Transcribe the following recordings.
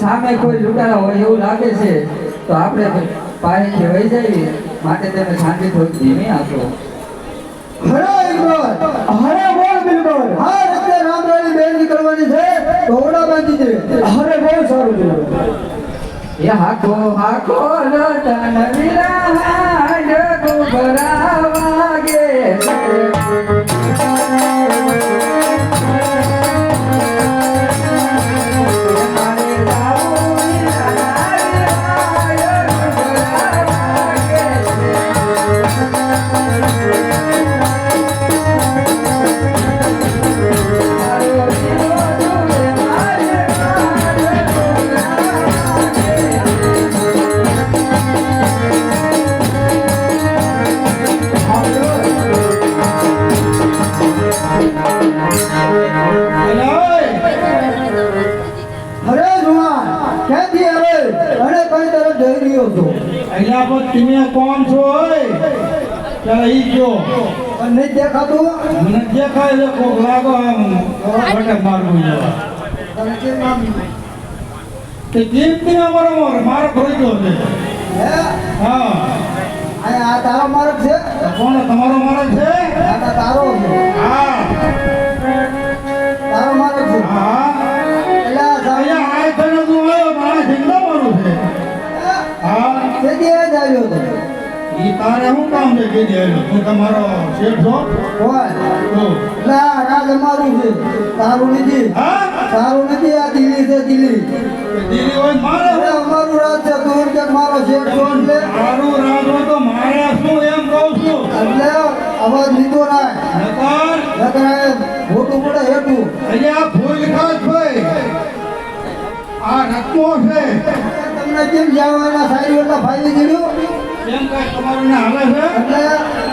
સામે કોઈ લૂંટારા હોય એવું લાગે છે તો આપણે પાણી ખેવાઈ જઈએ. માટે તમે શાંતિ થોડી ધીમી આપો. હરે ઈશ્વર હરે બોલ બિલકુલ! હા રસ્તે રામરાણી બેન કરવાની છે ઘોડા બાંધી દે. હરે બહુ સારું છે. એ હાકો હાકો લોટન વિરાજ ગુબરા વાગે. અને કઈ તરફ જઈ રહ્યો છો અહીંયા પણ તમે કોણ છો ઓય? ચાલ ઈ ગયો અને દેખાતું? મને દેખાય છે કોક લાગો આમ બટક મારું જેવા તમે કેમ નામ તે કેમ અમારો મોર મારો ખોઈતો છે. હે? હા. આ તારો માર્ગ છે? કોણ? તમારો મારો છે? ઈ તારે શું કામ છે તમારો શેઠ છો હોય મારું છે તારું નથી તારું નથી આ દિલ્હી છે દિલ્હી દીદી હોય મારે અમારું રાજ છે તું કે મારો શેઠ મારું રાજો તો મારે શું એમ કહું છું એટલે અવાજ લીધો રાખ નકર મોટું પડે હેઠું અહીંયા ફૂલ ખાસ ભાઈ આ રત્નો છે. તમને કેમ જવાના સારી એટલે ફાયદી દીધું કેમ કઈ તમારું ને હાલે છે એટલે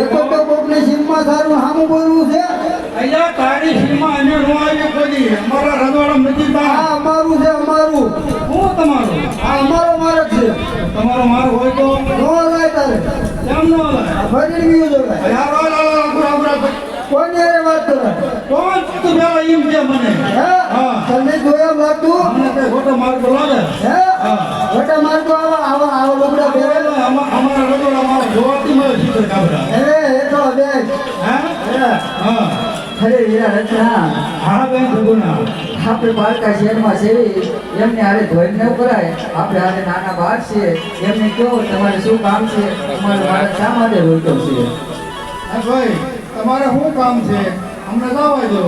એકો તો કોકની સીમમાં સારું સામું બોલવું છે. અહીંયા તારી સીમા અમે નો આવી કોઈ અમારા રજવાડા આ અમારું છે અમારું. શું તમારું? આ અમારો માર્ગ છે. તમારો માર હોય તો? નો લાય તારે. કેમ નો હાલે આ ફરી ગયું છે ભાઈ. યાર ઓ લા લા પૂરા પૂરા કોની વાત કરે. કોણ તું પેલા એમ કે મને? હે? હા. તને જોયા લાગતું? અમને કઈ ખોટો માર્ગ હે? હા. મોટા માર્ગો આવા આવા આવા લુગડા પહેરે અમા- અમારા રજવાડા મારા મળે કાબરા અરે હેઠો બે હા? હા. અરે વીરા રચના. હા બેન ભગુના આપણે પાલકા શહેરમાં છે એમને હારે ધોઈ ન કરાય. આપણે હારે નાના બાળ છે એમને કહો તમારે શું કામ છે? તમારું બાળક શા માટે રોક્યો છે? હા ભાઈ તમારે શું કામ છે? અમને જવા દો.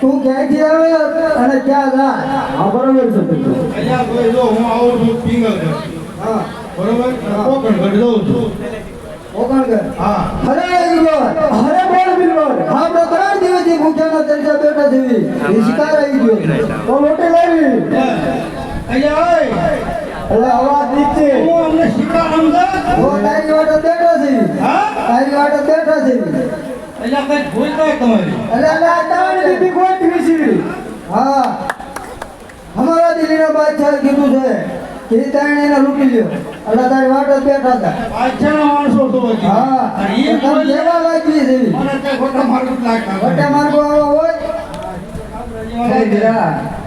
તું ક્યાંથી આવે અને ક્યાં જા હા બરોબર છે અહીંયા ભાઈ જો હું આવું છું પિંગલ હા. બરોબર? કોકણ ઘડી દઉં છું. ઓગણ કર હા હરે ઈશ્વર હરે બોલ બિલવર આપણે ત્રણ દિવસથી ભૂખ્યાના તરીકે બેઠા એ શિકાર આવી ગયો તો લોટી લાવી અહીંયા આય. એટલે અવાજ નીચે હું અમને શિકાર સમજા ઓ તારી વાટે હા તારી વાટે બેઠા છીએ અહીંયા કઈ ભૂલ થાય તમારી એટલે એટલે તમારી છે હા અમારા દિલ્હીના બાદશાહ કીધું છે કે ઈ એને લૂંટી લ્યો. એટલે તારી વાટે બેઠા હતા. પાછળના માણસો તો હા. અને તમે જેવા લાગી છે? મને કઈ ખોટા માર્ગ લાગતા વટા માર્ગો આવા હોય?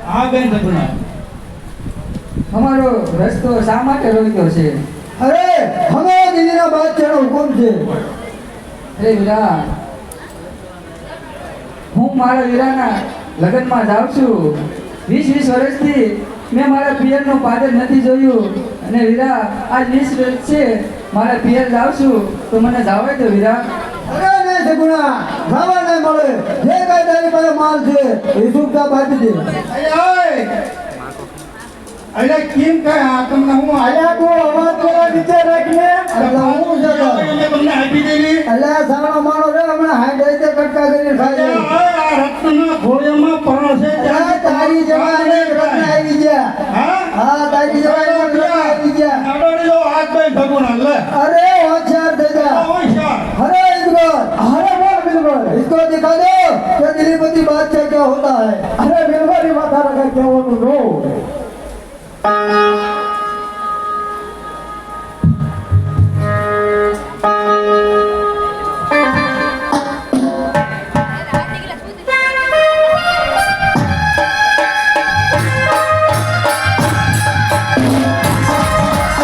હા બેન ભગુના અમારો રસ્તો શા માટે રોક્યો છે? અરે અમારા દિલ્હીના બાદશાહનો હુકમ છે. અરે વીરા હું મારા વીરાના લગ્નમાં જાઉં છું. વીસ વીસ વર્ષથી મેં મારા પિયરનું પાદર નથી જોયું. અને વીરા આ લિસ્ટ છે. મારા પિયર લાવશું. તો મને જાવે તો વીરા. અરે ને સગુણા. ખાવા નહીં મળે. જે કાંઈ તારી પાસે માલ છે એ સુખતા બાંધી દે. કેમ આ તમને હું આયા તું અવાજ નીચે રાખીને હું છે તો. તમને આપી દેવી અલ્યા સાણો માણો રે હમણાં હાઈટ રીતે કટકા કરીને ખાઈ જાય. આ રત્નના ઘોડિયામાં હા હા તારી જેવા અનેક રત્ન આવી ગયા નાડોડી જો હાથ ભાઈ ભગવાન લે अरे होशियार दे जा હોશિયાર अरे इकबाल अरे बोल बिल्कुल इसको दिखा दो कि दिलीपति बादशाह क्या होता है अरे बिल्कुल ही बता रखा क्या वो नो